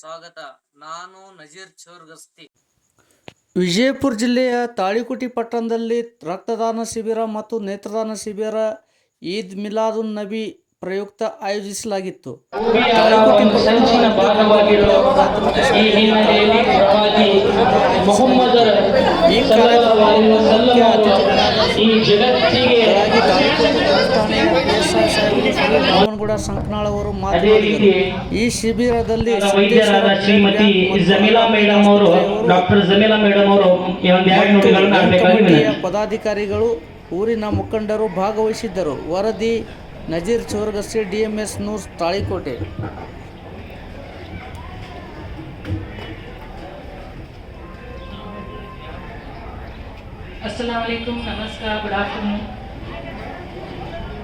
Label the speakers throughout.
Speaker 1: ಸ್ವಾಗತ. ನಾನು ನಜೀರ್ ಚೋರ್ಗಸ್ತಿ.
Speaker 2: ವಿಜಯಪುರ ಜಿಲ್ಲೆಯ ತಾಳಿಕುಟಿ ಪಟ್ಟಣದಲ್ಲಿ ರಕ್ತದಾನ ಶಿಬಿರ ಮತ್ತು ನೇತ್ರದಾನ ಶಿಬಿರ ಈದ್ ಮಿಲಾದುನ್ ನಬಿ ಪ್ರಯುಕ್ತ ಆಯೋಜಿಸಲಾಗಿತ್ತು.
Speaker 3: ಈ ಪ್ರವಾದಿ ಮೊಹಮ್ಮದರ
Speaker 2: ಕೂಡ ಸಂಕನಾಳ್ ಅವರು ಮಾತನಾಡಿದರು. ಈ ಶಿಬಿರದಲ್ಲಿ
Speaker 3: ವೈದ್ಯರಾದ ಶ್ರೀಮತಿ ಜಮೀಲಾ ಮೇಡಮ್ ಅವರು ಡಾಕ್ಟರ್ ಜಮೀಲಾ ಮೇಡಮ್ ಅವರು
Speaker 2: ಪದಾಧಿಕಾರಿಗಳು ಊರಿನ ಮುಖಂಡರು ಭಾಗವಹಿಸಿದ್ದರು. ವರದಿ ನಜೀರ್ ಚೋರ್ಗಸ್ಸಿ ಡಿಎಂಎಸ್ ನೂರ್ ತಾಳಿಕೋಟೆ.
Speaker 4: ಅಸ್ಸಲಾಮ್ ನಮಸ್ಕಾರ ಗುಡ್ ಆಫ್ಟರ್ನೂನ್.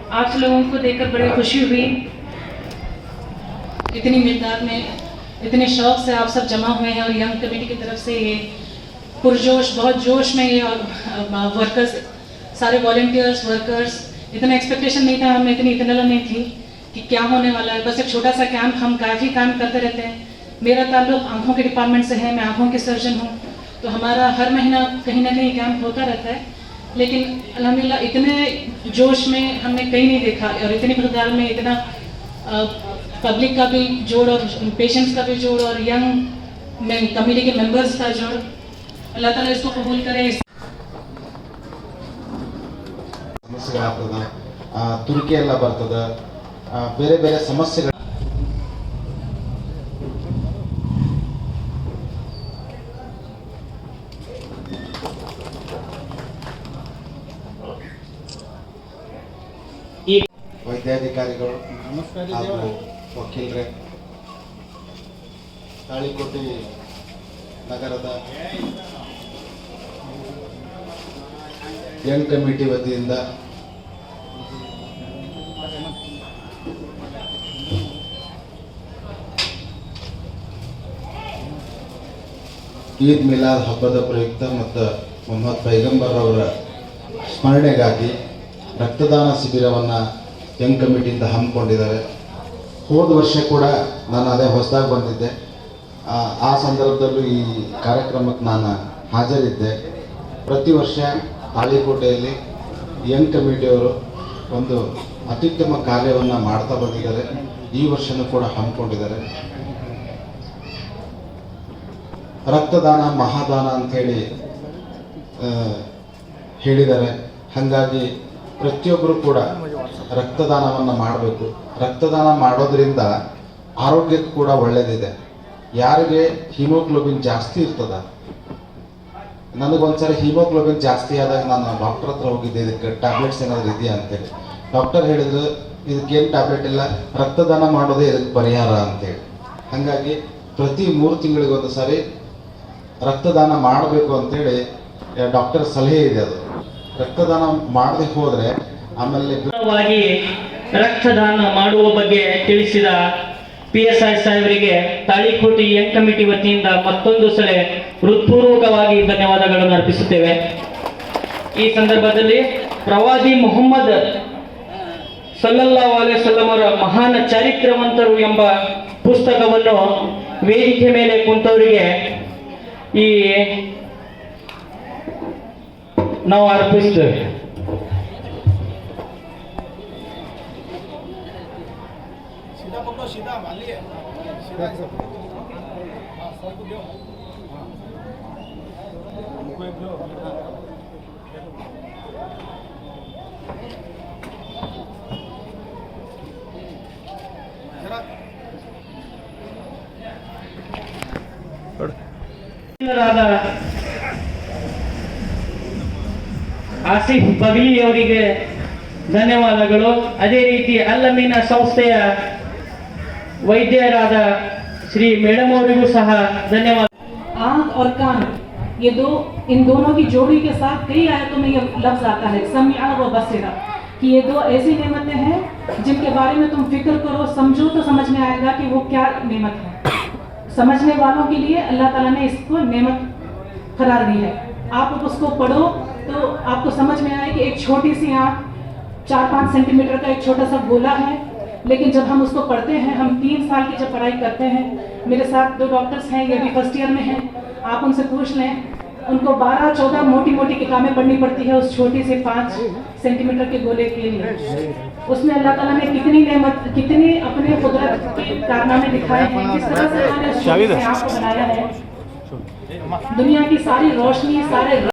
Speaker 4: आप लोगों को देखकर बड़ी खुशी हुई। इतनी मिताद में, इतने शौक से आप सब जमा हुए हैं और यंग कमेटी की तरफ़ से ये पुरजोश, बहुत जोश में ये और वर्कर्स सारे वॉल्टियर्स वर्कर्स इतना एक्सपेक्टेशन नहीं था हमें, इतनी इतना नहीं थी कि क्या होने वाला है। बस एक छोटा सा कैंप हम काफ़ी काम करते रहते हैं। मेरा ताल्लुक आँखों के डिपार्टमेंट से है, मैं आँखों की सर्जन हूँ। तो हमारा हर महीना कहीं ना कहीं कैंप होता रहता है। लेकिन अल्हम्दुलिल्लाह इतने जोश में हमने कहीं नहीं देखा और इतनी मकदार में इतना पब्लिक का भी जोड़ और पेशेंट्स का भी जोड़ और यंग कमेटी के मेंबर्स का जोड़ अल्लाह ताला इसको कबूल करे इस
Speaker 5: ಸಮಸ್ಯೆಗಳಾಗ್ತದ ಆ, ತುರಿಕೆ ಎಲ್ಲ ಬರ್ತದ ಆ, ಬೇರೆ ಬೇರೆ ಸಮಸ್ಯೆಗಳು ವೈದ್ಯಾಧಿಕಾರಿಗಳು ಹಾಗೂ ವಕೀಲರೇ ತಾಳಿಕೋಟೆ ನಗರದ ಯಂಗ್ ಕಮಿಟಿ ವತಿಯಿಂದ ಈದ್ ಮಿಲಾದ್ ಹಬ್ಬದ ಪ್ರಯುಕ್ತ ಮತ್ತು ಮೊಹಮ್ಮದ್ ಪೈಗಂಬರ್ ಅವರ ಸ್ಮರಣೆಗಾಗಿ ರಕ್ತದಾನ ಶಿಬಿರವನ್ನು ಯಂಗ್ ಕಮಿಟಿಯಿಂದ ಹಮ್ಮಿಕೊಂಡಿದ್ದಾರೆ. ಹೋದ ವರ್ಷ ಕೂಡ ನಾನು ಅದೇ ಹೊಸದಾಗಿ ಬಂದಿದ್ದೆ. ಆ, ಸಂದರ್ಭದಲ್ಲೂ ಈ ಕಾರ್ಯಕ್ರಮಕ್ಕೆ ನಾನು ಹಾಜರಿದ್ದೆ. ಪ್ರತಿ ವರ್ಷ ತಾಳಿಕೋಟೆಯಲ್ಲಿ ಯಂಗ್ ಕಮಿಟಿಯವರು ಒಂದು ಅತ್ಯುತ್ತಮ ಕಾರ್ಯವನ್ನು ಮಾಡ್ತಾ ಬಂದಿದ್ದಾರೆ. ಈ ವರ್ಷನೂ ಕೂಡ ಹಮ್ಮಿಕೊಂಡಿದ್ದಾರೆ. ರಕ್ತದಾನ ಮಹಾದಾನ ಅಂಥೇಳಿ ಹೇಳಿದ್ದಾರೆ. ಹಾಗಾಗಿ ಪ್ರತಿಯೊಬ್ಬರು ಕೂಡ ರಕ್ತದಾನವನ್ನು ಮಾಡಬೇಕು. ರಕ್ತದಾನ ಮಾಡೋದ್ರಿಂದ ಆರೋಗ್ಯಕ್ಕೆ ಕೂಡ ಒಳ್ಳೆಯದಿದೆ ಯಾರಿಗೆ ಹಿಮೋಗ್ಲೋಬಿನ್ ಜಾಸ್ತಿ ಇರ್ತದ? ನನಗೊಂದ್ಸರಿ ಹಿಮೋಗ್ಲೋಬಿನ್ ಜಾಸ್ತಿ ಆದಾಗ ನಾನು ಡಾಕ್ಟರ್ ಹತ್ರ ಹೋಗಿದ್ದೆ, ಇದಕ್ಕೆ ಟ್ಯಾಬ್ಲೆಟ್ಸ್ ಏನಾದರೂ ಇದೆಯಾ ಅಂತೇಳಿ. ಡಾಕ್ಟರ್ ಹೇಳಿದ್ರು, ಇದಕ್ಕೇನು ಟ್ಯಾಬ್ಲೆಟ್ ಇಲ್ಲ, ರಕ್ತದಾನ ಮಾಡೋದೇ ಇದಕ್ಕೆ ಪರಿಹಾರ ಅಂತೇಳಿ. ಹಾಗಾಗಿ ಪ್ರತಿ ಮೂರು ತಿಂಗಳಿಗೊಂದು ಸಾರಿ ರಕ್ತದಾನ ಮಾಡಬೇಕು ಅಂತೇಳಿ ಡಾಕ್ಟರ್ ಸಲಹೆ ಇದೆ ಅದು. ರಕ್ತದಾನ ಮಾಡದೆ ಹೋದರೆ ಆಮೇಲೆ
Speaker 3: ರಕ್ತದಾನ ಮಾಡುವ ಬಗ್ಗೆ ತಿಳಿಸಿದ ಪಿ ಎಸ್ ಐ ಸಾಹೇಬರಿಗೆ ತಾಳಿಕೋಟಿ ಎನ್ ಕಮಿಟಿ ವತಿಯಿಂದ ಮತ್ತೊಂದು ಸಲ ಹೃತ್ಪೂರ್ವಕವಾಗಿ ಧನ್ಯವಾದಗಳನ್ನು ಅರ್ಪಿಸುತ್ತೇವೆ. ಈ ಸಂದರ್ಭದಲ್ಲಿ ಪ್ರವಾದಿ ಮೊಹಮ್ಮದ್ ಸಲ್ಲಲ್ಲಾ ಅವರ ಮಹಾನ್ ಚರಿತ್ರವಂತರು ಎಂಬ ಪುಸ್ತಕವನ್ನು ವೇದಿಕೆ ಮೇಲೆ ಕುಂತವರಿಗೆ ಈ ನಾವು ಅರ್ಪಿಸ್ತೇವೆ ವಕೀಲರಾದ ಆಸಿಫ್ ಬಗ್ಲಿ ಅವರಿಗೆ ಧನ್ಯವಾದಗಳು. ಅದೇ ರೀತಿ ಅಲ್ಲಮೀನ ಸಂಸ್ಥೆಯ ವೈದ್ಯರಾದ ಶ್ರೀ ಮೇಡಮ್ ಅವರಿಗೂ ಸಹ ಧನ್ಯವಾದ
Speaker 4: आंख और कान ये दो इन दोनों की जोड़ी के साथ कई आयतों में ये लफ्ज आता है समिया व बसीरा कि ये दो ऐसी नेमतें हैं जिनके बारे में तुम फिक्र करो समझो तो समझ में आएगा कि वो क्या नेमत है समझने वालों के लिए अल्लाह ताला ने इसको नेमत करार दी है आप लोग उसको पढ़ो तो आपको समझ में आए कि एक छोटी सी आँख चार पाँच सेंटीमीटर का एक छोटा सा गोला है लेकिन जब हम उसको पढ़ते हैं, हम तीन साल की जब पढ़ाई करते हैं, मेरे साथ दो डॉक्टर्स हैं, ये भी फ़र्स्ट ईयर में हैं। आप उनसे पूछ लें, उनको 12-14 मोटी मोटी किताबें पढ़नी पड़ती है उस छोटी से पाँच सेंटीमीटर के गोले के लिए। उसमें अल्लाह ताला ने कितनी नेमत, कितने अपने कुदरत के कारनामे दिखाए हैं किस तरह से अल्लाह ने उस छोटे से आँख को बनाया है। दुनिया की सारी रोशनी, सारे